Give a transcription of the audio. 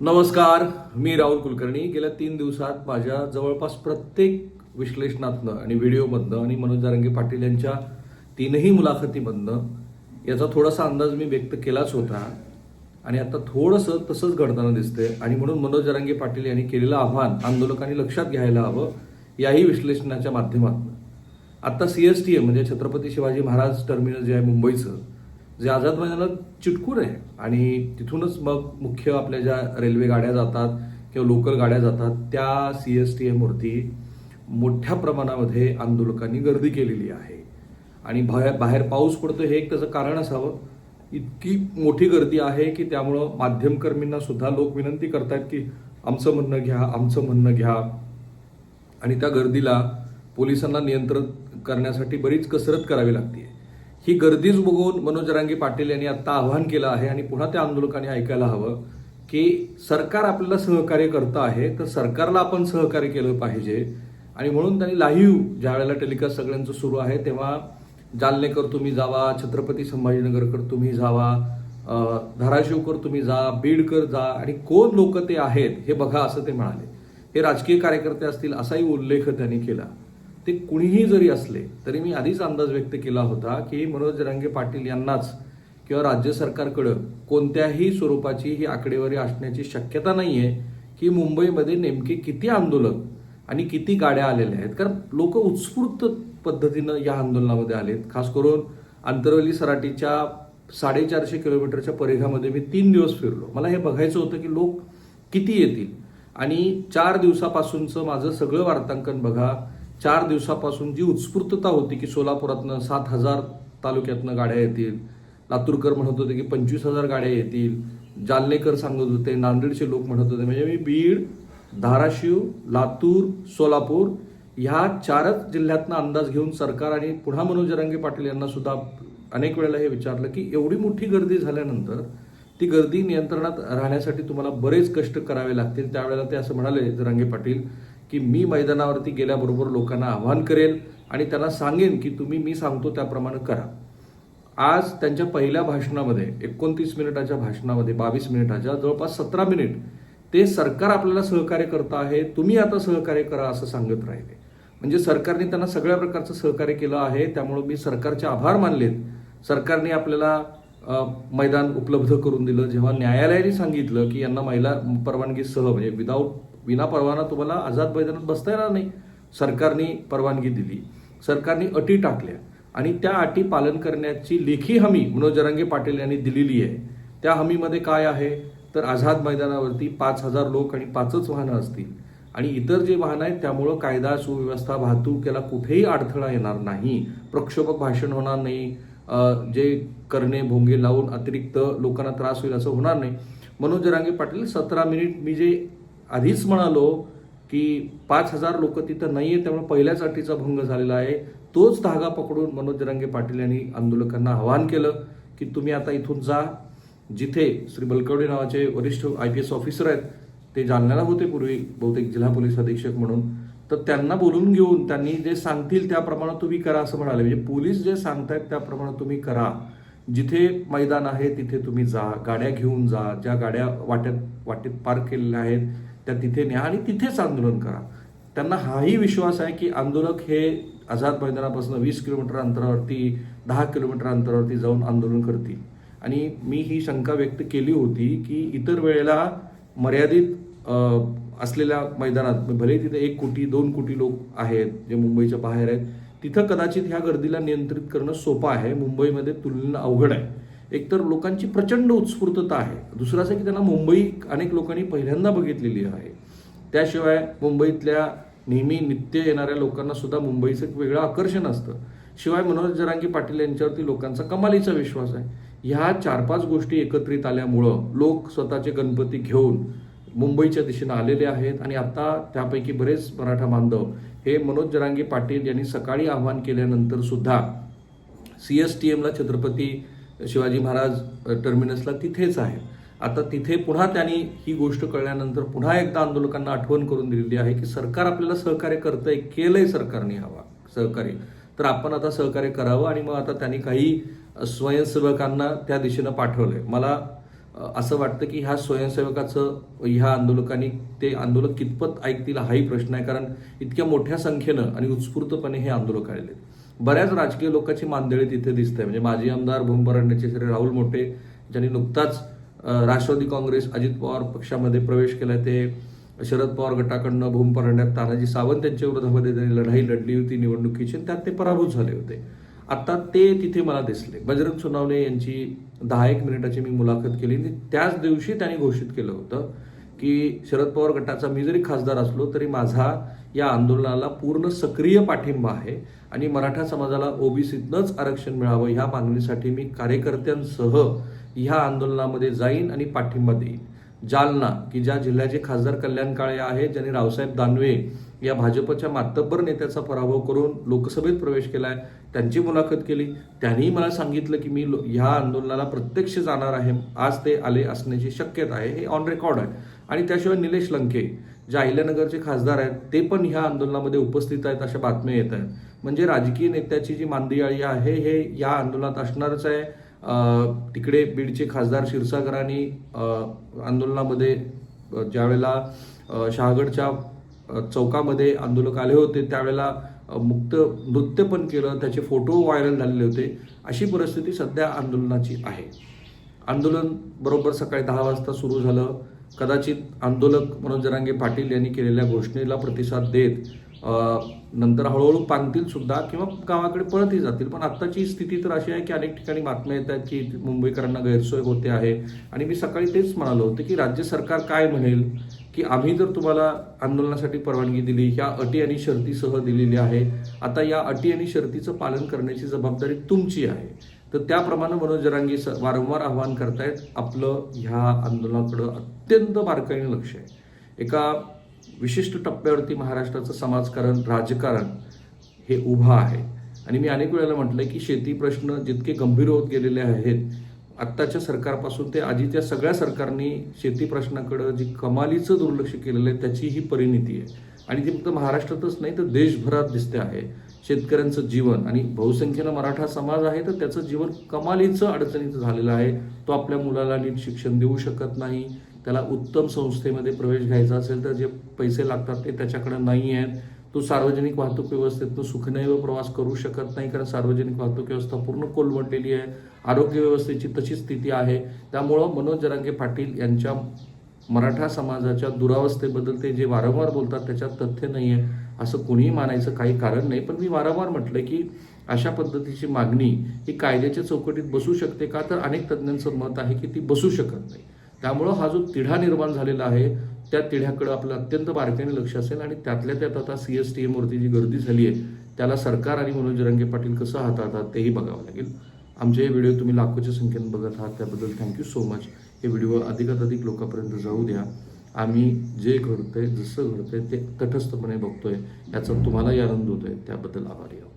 नमस्कार मी राहुल कुलकर्णी. गेल्या तीन दिवसात माझ्या जवळपास प्रत्येक विश्लेषणातनं आणि व्हिडिओमधनं आणि मनोज जारंगे पाटील यांच्या तीनही मुलाखतीमधनं याचा थोडासा अंदाज मी व्यक्त केलाच होता. आणि आता थोडंसं तसंच घडताना दिसतंय. आणि म्हणून मनोज जारंगे पाटील यांनी केलेलं आव्हान आंदोलकांनी लक्षात घ्यायला हवं याही विश्लेषणाच्या माध्यमातून. आत्ता सी एस टी ए म्हणजे छत्रपती शिवाजी महाराज टर्मिनल जे आहे मुंबईचं जे आझाद मैदानात चिटकून आहे आणि तिथूनच मग मुख्य आपल्या ज्या रेल्वे गाड्या जातात किंवा लोकल गाड्या जातात त्या सी एस टी एमवरती मोठ्या प्रमाणामध्ये आंदोलकांनी गर्दी केलेली आहे. आणि बाहेर बाहेर पाऊस पडतो हे एक त्याचं कारण असावं. इतकी मोठी गर्दी आहे की त्यामुळं माध्यमकर्मींना सुद्धा लोक विनंती करतात की आमचं म्हणणं घ्या आमचं म्हणणं घ्या. आणि त्या गर्दीला पोलिसांना नियंत्रण करण्यासाठी बरीच कसरत करावी लागते ही गर्दीच बघून मनोज रांगे पाटील यांनी आता आवाहन केलं आहे आणि पुन्हा त्या आंदोलकांनी ऐकायला हवं की सरकार आपल्याला सहकार्य करतं आहे तर सरकारला आपण सहकार्य केलं पाहिजे. आणि म्हणून त्यांनी लाईव्ह ज्या वेळेला टेलिकास्ट सगळ्यांचं सुरू आहे तेव्हा जालनेकर तुम्ही जावा छत्रपती संभाजीनगरकर तुम्ही जावा धाराशिवकर तुम्ही जा बीडकर जा आणि कोण लोक ते आहेत हे बघा असं ते म्हणाले. हे राजकीय कार्यकर्ते असतील असाही उल्लेख त्यांनी केला. ते कुणीही जरी असले तरी मी आधीच अंदाज व्यक्त केला होता की मनोज रंगे पाटील यांनाच किंवा राज्य सरकारकडं कोणत्याही स्वरूपाची ही आकडेवारी असण्याची शक्यता नाही आहे की मुंबईमध्ये नेमके किती आंदोलक आणि किती गाड्या आलेल्या आहेत. कारण लोक उत्स्फूर्त पद्धतीनं या आंदोलनामध्ये आलेत. खास करून आंतरवली सराटीच्या साडेचारशे किलोमीटरच्या परिघामध्ये मी तीन दिवस फिरलो. मला हे बघायचं होतं की लोक किती येतील. आणि चार दिवसापासूनचं माझं सगळं वार्तांकन बघा. चार दिवसापासून जी उत्स्फूर्तता होती की सोलापुरातनं सात हजार तालुक्यातनं गाड्या येतील लातूरकर म्हणत होते की पंचवीस हजार गाड्या येतील जालनेकर सांगत होते नांदेडचे लोक म्हणत होते म्हणजे मी बीड धाराशिव लातूर सोलापूर ह्या चारच जिल्ह्यातनं अंदाज घेऊन सरकार आणि पुन्हा मनोज जरांगे पाटील यांना सुद्धा अनेक वेळेला हे विचारलं की एवढी मोठी गर्दी झाल्यानंतर ती गर्दी नियंत्रणात राहण्यासाठी तुम्हाला बरेच कष्ट करावे लागतील. त्यावेळेला ते असं म्हणाले जरांगे पाटील की मी मैदानावरती गेल्याबरोबर लोकांना आव्हान करेल आणि त्यांना सांगेन की तुम्ही मी सांगतो त्याप्रमाणे करा. आज त्यांच्या पहिल्या भाषणामध्ये एकोणतीस मिनिटाच्या भाषणामध्ये बावीस मिनिटाच्या जवळपास सतरा मिनिट ते सरकार आपल्याला सहकार्य करत आहे तुम्ही आता सहकार्य करा असं सांगत राहिले. म्हणजे सरकारने त्यांना सगळ्या प्रकारचं सहकार्य केलं आहे त्यामुळे मी सरकारचे आभार मानलेत. सरकारने आपल्याला मैदान उपलब्ध करून दिलं. जेव्हा न्यायालयाने सांगितलं की यांना महिला परवानगीसह म्हणजे विदाऊट विना परवाना तुम्हाला आझाद मैदानात बसता येणार नाही. सरकारने परवानगी दिली. सरकारने अटी टाकल्या. आणि त्या अटी पालन करण्याची लेखी हमी मनोज जरांगे पाटील यांनी दिलेली आहे. त्या हमीमध्ये काय आहे? तर आझाद मैदानावरती पाच हजार लोक आणि पाचच वाहनं असतील. आणि इतर जे वाहनं आहेत त्यामुळं कायदा सुव्यवस्था वाहतूक याला कुठेही अडथळा येणार नाही. प्रक्षोभक भाषण होणार नाही. जे करणे भोंगे लावून अतिरिक्त लोकांना त्रास होईल असं होणार नाही. मनोज जरांगे पाटील सतरा मिनिट मी जे आधीच म्हणालो की पाच हजार लोक तिथं नाही आहे त्यामुळे पहिल्याच अटीचा भंग झालेला आहे. तोच धागा पकडून मनोज जरांगे पाटील यांनी आंदोलकांना आवाहन केलं की तुम्ही आता इथून जा. जिथे श्री बलकवडे नावाचे वरिष्ठ आय पी एस ऑफिसर आहेत ते जालन्याला होते पूर्वी बहुतेक जिल्हा पोलीस अधीक्षक म्हणून. तर त्यांना बोलून घेऊन त्यांनी जे सांगतील त्याप्रमाणे तुम्ही करा असं म्हणाले. म्हणजे पोलीस जे सांगतायत त्याप्रमाणे तुम्ही करा. जिथे मैदान आहे तिथे तुम्ही जा. गाड्या घेऊन जा. ज्या गाड्या वाट्यात वाटेत पार्क केलेल्या आहेत त्या तिथे न्या आणि तिथेच आंदोलन करा. त्यांना हाही विश्वास आहे की आंदोलक हे आझाद मैदानापासून वीस किलोमीटर अंतरावरती दहा किलोमीटर अंतरावरती जाऊन आंदोलन करतील. आणि मी ही शंका व्यक्त केली होती की इतर वेळेला मर्यादित असलेल्या मैदानात भले तिथे एक कोटी दोन कोटी लोक आहेत जे मुंबईच्या बाहेर आहेत तिथं कदाचित ह्या गर्दीला नियंत्रित करणं सोपं आहे. मुंबईमध्ये तुलनेनं अवघड आहे. एकतर लोकांची प्रचंड उत्स्फूर्तता आहे. दुसरं असं की त्यांना मुंबई अनेक लोकांनी पहिल्यांदा बघितलेली आहे. त्याशिवाय मुंबईतल्या नेहमी नित्य येणाऱ्या लोकांना सुद्धा मुंबईचं एक वेगळं आकर्षण असतं. शिवाय मनोज जरांगी पाटील यांच्यावरती लोकांचा कमालीचा विश्वास आहे. ह्या चार पाच गोष्टी एकत्रित आल्यामुळं लोक स्वतःचे गणपती घेऊन मुंबईच्या दिशेनं आलेले आहेत आणि आता त्यापैकी बरेच मराठा बांधव हे मनोज जरांगे पाटील यांनी सकाळी आवाहन केल्यानंतर सुद्धा सी एस टी एमला छत्रपती शिवाजी महाराज टर्मिनसला तिथेच आहे आता तिथे पुन्हा त्यांनी ही गोष्ट कळल्यानंतर पुन्हा एकदा आंदोलकांना आठवण करून दिलेली आहे की सरकार आपल्याला सहकार्य करतंय केलंय सरकारने हवा सहकार्य. तर आपण आता सहकार्य करावं आणि मग आता त्यांनी काही स्वयंसेवकांना त्या दिशेनं पाठवलंय. मला असं वाटतं की ह्या स्वयंसेवकाचं ह्या आंदोलकांनी ते आंदोलक कितपत ऐकतील हाही प्रश्न आहे. कारण इतक्या मोठ्या संख्येनं आणि उत्स्फूर्तपणे हे आंदोलक आलेले आहेत. बऱ्याच राजकीय लोकांची मानदेळी तिथे दिसते म्हणजे माजी आमदार भूमपरांड्याचे श्री राहुल मोठे ज्यांनी नुकताच राष्ट्रवादी काँग्रेस अजित पवार पक्षामध्ये प्रवेश केला ते शरद पवार गटाकडनं भूमपरांड्यात तानाजी सावंत यांच्या विरोधामध्ये त्यांनी लढाई लढली होती निवडणुकीची त्यात ते पराभूत झाले होते. आता ते तिथे मला दिसले. बजरंग सोनावणे यांची दहा एक मिनिटाची मी मुलाखत केली आणि त्याच दिवशी त्यांनी घोषित केलं होतं की शरद पवार गटाचा मी जरी खासदार असलो तरी माझा या आंदोलनाला पूर्ण सक्रिय पाठिंबा आहे आणि मराठा समाजाला ओबीसीतनंच आरक्षण मिळावं ह्या मागणीसाठी मी कार्यकर्त्यांसह ह्या आंदोलनामध्ये जाईन आणि पाठिंबा देईन. जालना की ज्या जिल्ह्याचे खासदार कल्याण काळे आहेत ज्यांनी रावसाहेब दानवे या भाजपच्या मातब्बर नेत्याचा पराभव करून लोकसभेत प्रवेश केला आहे त्यांची मुलाखत केली. त्यांनी मला सांगितलं की मी लो- ह्या आंदोलनाला प्रत्यक्ष जाणार आहे. आज ते आले असण्याची शक्यता आहे हे ऑन रेकॉर्ड आहे. आणि त्याशिवाय निलेश लंके जे अहिल्यानगरचे खासदार आहेत ते पण ह्या आंदोलनामध्ये उपस्थित आहेत अशा बातम्या येत आहेत. म्हणजे राजकीय नेत्याची जी मांदियाळी आहे हे या आंदोलनात असणारच आहे. तिकडे बीडचे खासदार क्षीरसागरांनी आंदोलनामध्ये ज्यावेळेला शहागडच्या चौकामध्ये आंदोलक आले होते त्यावेळेला मुक्त नृत्य पण केलं त्याचे फोटो व्हायरल झालेले होते. अशी परिस्थिती सध्या आंदोलनाची आहे. आंदोलन बरोबर सकाळी दहा वाजता सुरू झालं. कदाचित आंदोलक मनोज जरांगे पाटील यांनी केलेल्या घोषणेला प्रतिसाद देत नंतर हळूहळू पांगतील सुद्धा किंवा गावाकडे परतही जातील. पण आत्ताची स्थिती तर अशी आहे की अनेक ठिकाणी बातम्या येत आहेत की मुंबईकरांना गैरसोय होते आहे. आणि मी सकाळी तेच म्हणालो होते की राज्य सरकार काय म्हणेल की आम्ही जर तुम्हाला आंदोलनासाठी परवानगी दिली ह्या अटी आणि शर्तीसह दिलेली आहे आता या अटी आणि शर्तीचं पालन करण्याची जबाबदारी तुमची आहे. तर त्याप्रमाणे मनोजरांगी स- वारंवार आवाहन करतायत. आपलं ह्या आंदोलनाकडं अत्यंत बारकाईने लक्ष आहे. एका विशिष्ट टप्प्यावरती महाराष्ट्राचं समाजकारण राजकारण हे उभं आहे. आणि मी अनेक वेळेला म्हटलंय की शेती प्रश्न जितके गंभीर होत गेलेले आहेत आत्ताच्या सरकारपासून ते आधीच्या सगळ्या सरकारनी शेती प्रश्नाकडं जी कमालीचं दुर्लक्ष केलेलं आहे त्याची ही परिणिती आहे. आणि ती फक्त महाराष्ट्रातच नाही तर देशभरात दिसते आहे. शेतकऱ्यांचं जीवन आणि बहुसंख्येनं मराठा समाज आहे तर त्याचं जीवन कमालीचं अडचणीचं झालेलं आहे. तो आपल्या मुलाला नीट शिक्षण देऊ शकत नाही. त्याला उत्तम संस्थेमध्ये प्रवेश घ्यायचा असेल तर जे पैसे लागतात ते त्याच्याकडे नाही आहेत. तो सार्वजनिक वाहतूक व्यवस्थेतनं सुखनैव प्रवास करू शकत नाही कारण सार्वजनिक वाहतूक व्यवस्था पूर्ण कोलमडलेली आहे. आरोग्य व्यवस्थेची तशी स्थिती आहे. त्यामुळं मनोज जरांगे पाटील यांच्या मराठा समाजाच्या दुरावस्थेबद्दल ते जे वारंवार बोलतात त्याच्यात तथ्य नाही आहे असं कोणीही मानायचं काही कारण नाही पण मी वारंवार म्हटलं की अशा पद्धतीची मागणी ही कायद्याच्या चौकटीत बसू शकते का? तर अनेक तज्ज्ञांचं मत आहे की ती बसू शकत नाही. त्यामुळं हा जो तिढा निर्माण झालेला आहे त्या तिढ्याकडं आपलं अत्यंत बारकाईने लक्ष असेल आणि त्यातल्या त्यात आता सी एस टी एमवरती जी गर्दी झाली आहे त्याला सरकार आणि मनोज रंगे पाटील कसं हाताळतात तेही बघावं लागेल. आमचे हे व्हिडिओ तुम्ही लाखोच्या संख्येने बघत आहात त्याबद्दल थँक्यू सो मच. हे व्हिडिओ अधिकात अधिक लोकांपर्यंत जाऊ द्या. आम्ही जे घडतंय जसं घडतंय ते तटस्थपणे बघतोय. याचा तुम्हालाही आनंद होतोय. त्याबद्दल आभारी आहोत.